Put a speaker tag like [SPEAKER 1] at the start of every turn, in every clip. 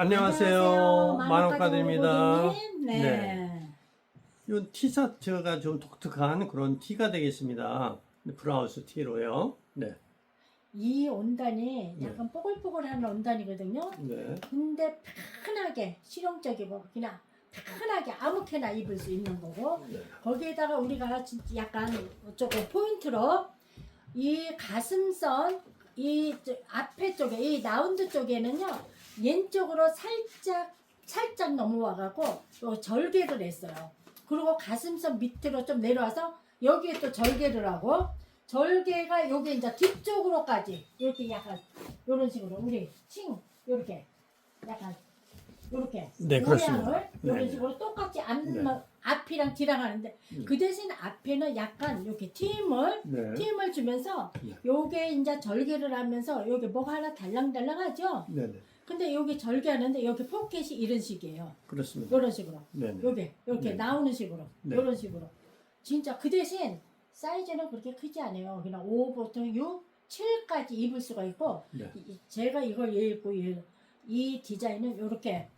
[SPEAKER 1] 안녕하세요. 만원가들입니다.
[SPEAKER 2] 만원가들님. 네.
[SPEAKER 1] 이 티셔츠가 좀 독특한 그런 티가 되겠습니다. 네, 브라우스 티로요. 네.
[SPEAKER 2] 이 원단이 약간 뽀글뽀글한 원단이거든요.
[SPEAKER 1] 네.
[SPEAKER 2] 근데 편하게 실용적이고 그냥 편하게 아무렇게나 입을 수 있는 거고
[SPEAKER 1] 네.
[SPEAKER 2] 거기에다가 우리가 진짜 약간 조금 포인트로 이 가슴선 이 저- 앞에 쪽에 이 라운드 쪽에는요 왼쪽으로 살짝 살짝 넘어와가고 요 절개를 했어요. 그리고 가슴선 밑으로 좀 내려와서 여기에 또 절개를 하고 절개가 여기 이제 뒤쪽으로까지 이렇게 약간 이런 식으로 우리 칭 이렇게 약간 이렇게
[SPEAKER 1] 네, 그렇습니다.
[SPEAKER 2] 모양을 이런
[SPEAKER 1] 네.
[SPEAKER 2] 식으로 똑같이 앞,
[SPEAKER 1] 네.
[SPEAKER 2] 앞이랑 뒤랑 하는데
[SPEAKER 1] 음.
[SPEAKER 2] 그 대신 앞에는 약간 이렇게 팀을
[SPEAKER 1] 네.
[SPEAKER 2] 팀을 주면서
[SPEAKER 1] 네.
[SPEAKER 2] 요게 이제 절개를 하면서 요게 뭐가 하나 달랑달랑하죠.
[SPEAKER 1] 네. 네.
[SPEAKER 2] 근데 여기 절개하는데 여기 포켓이 이런 식이에요.
[SPEAKER 1] 그렇습니다.
[SPEAKER 2] 이런 식으로.
[SPEAKER 1] 네. 네.
[SPEAKER 2] 요게 이렇게
[SPEAKER 1] 네.
[SPEAKER 2] 나오는 식으로.
[SPEAKER 1] 네.
[SPEAKER 2] 이런 식으로. 진짜 그 대신 사이즈는 그렇게 크지 않아요. 그냥 5 보통 6, 7까지 입을 수가 있고
[SPEAKER 1] 네.
[SPEAKER 2] 이- 제가 이걸 입고 이, 이 디자인은 이렇게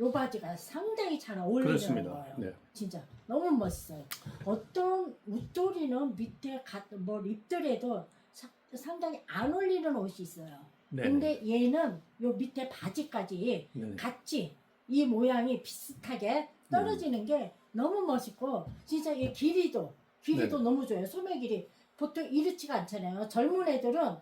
[SPEAKER 2] 요 바지가 상당히 잘 어울리는
[SPEAKER 1] 그렇습니다.
[SPEAKER 2] 거예요.
[SPEAKER 1] 네.
[SPEAKER 2] 진짜 너무 멋있어요. 어떤 웃돌이는 밑에 가, 뭐 입더라도 사- 상당히 안 어울리는 옷이 있어요.
[SPEAKER 1] 네.
[SPEAKER 2] 근데 얘는 요 밑에 바지까지
[SPEAKER 1] 네.
[SPEAKER 2] 같이 이 모양이 비슷하게 떨어지는 게 너무 멋있고 진짜 이 길이도 길이도
[SPEAKER 1] 네.
[SPEAKER 2] 너무 좋아요. 소매 길이 보통 이렇지가 않잖아요. 젊은 애들은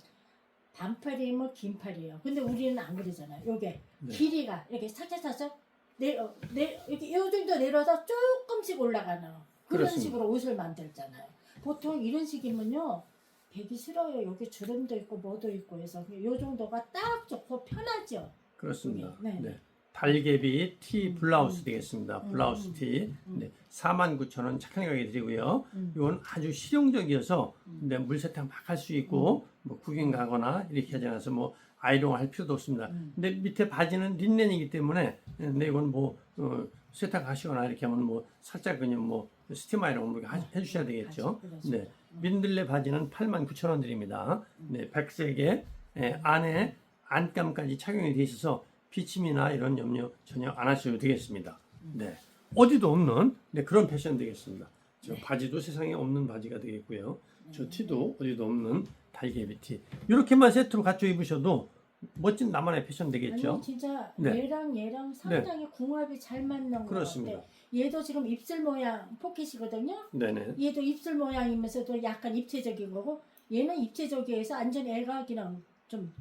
[SPEAKER 2] 반팔이면 긴팔이에요. 근데 우리는 안 그러잖아요. 요게
[SPEAKER 1] 네.
[SPEAKER 2] 길이가 이렇게 살짝살짝 내려 내 이렇게 요 정도 내려서 조금씩 올라가는 그런
[SPEAKER 1] 그렇습니다.
[SPEAKER 2] 식으로 옷을 만들잖아요. 보통 이런 식이면요. 배기 싫어요. 여기 주름도 있고 뭐도 있고 해서 요 정도가 딱 좋고 편하죠.
[SPEAKER 1] 그렇습니다.
[SPEAKER 2] 네.
[SPEAKER 1] 네. 달개비 티 블라우스
[SPEAKER 2] 음.
[SPEAKER 1] 되겠습니다.
[SPEAKER 2] 음,
[SPEAKER 1] 블라우스
[SPEAKER 2] 음,
[SPEAKER 1] 티.
[SPEAKER 2] 음.
[SPEAKER 1] 네. 49,000원 착한 가격에 드리고요.
[SPEAKER 2] 음.
[SPEAKER 1] 이건 아주 실용적이어서
[SPEAKER 2] 음.
[SPEAKER 1] 네, 물세탁 막 할 수 있고 뭐 구경 가거나 이렇게 하지 않아서 뭐 아이롱 할 필요도 없습니다.
[SPEAKER 2] 음.
[SPEAKER 1] 근데 밑에 바지는 린넨이기 때문에 근데 이건 뭐 어, 세탁하시거나 이렇게 하면 뭐 살짝 그냥 뭐 스팀 아이롱 이렇게 하- 해주셔야 되겠죠.
[SPEAKER 2] 그렇죠.
[SPEAKER 1] 네. 민들레 바지는 89,000원 드립니다. 네, 백색에 예, 안에 안감까지 착용이 되어 있어서 비침이나 이런 염려 전혀 안 하셔도 되겠습니다. 네. 어디도 없는 네, 그런 패션 되겠습니다. 저 바지도 세상에 없는 바지가 되겠고요. 저 티도 어디도 없는 달개비 티. 이렇게만 세트로 갖춰 입으셔도 멋진 나만의 패션 되겠죠.
[SPEAKER 2] 아니 진짜
[SPEAKER 1] 네.
[SPEAKER 2] 얘랑 얘랑 상당히 궁합이 잘 맞는 것
[SPEAKER 1] 그렇습니다.
[SPEAKER 2] 같아. 얘도 지금 입술 모양 포켓이거든요.
[SPEAKER 1] 네네.
[SPEAKER 2] 얘도 입술 모양이면서도 약간 입체적인 거고 얘는 입체적이어서 완전 애각이랑 좀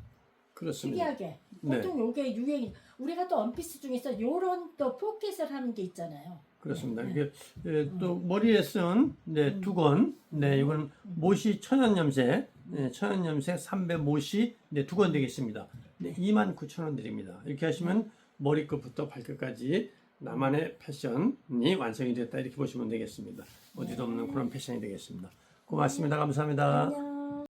[SPEAKER 1] 그렇습니다.
[SPEAKER 2] 특이하게
[SPEAKER 1] 네.
[SPEAKER 2] 보통 요게 유행이 우리가 또 원피스 중에서 요런 또 포켓을 하는 게 있잖아요.
[SPEAKER 1] 그렇습니다.
[SPEAKER 2] 네.
[SPEAKER 1] 이게 예, 또 머리에 쓴 네,
[SPEAKER 2] 음.
[SPEAKER 1] 두건, 네, 이건 모시 천연 염색, 네, 천연 염색 3배 모시 네, 두건 되겠습니다. 네, 29,000원 드립니다. 이렇게 하시면 머리끝부터 발끝까지 나만의 패션이 완성이 됐다 이렇게 보시면 되겠습니다. 어디도 없는 그런 패션이 되겠습니다. 고맙습니다. 감사합니다.
[SPEAKER 2] 안녕.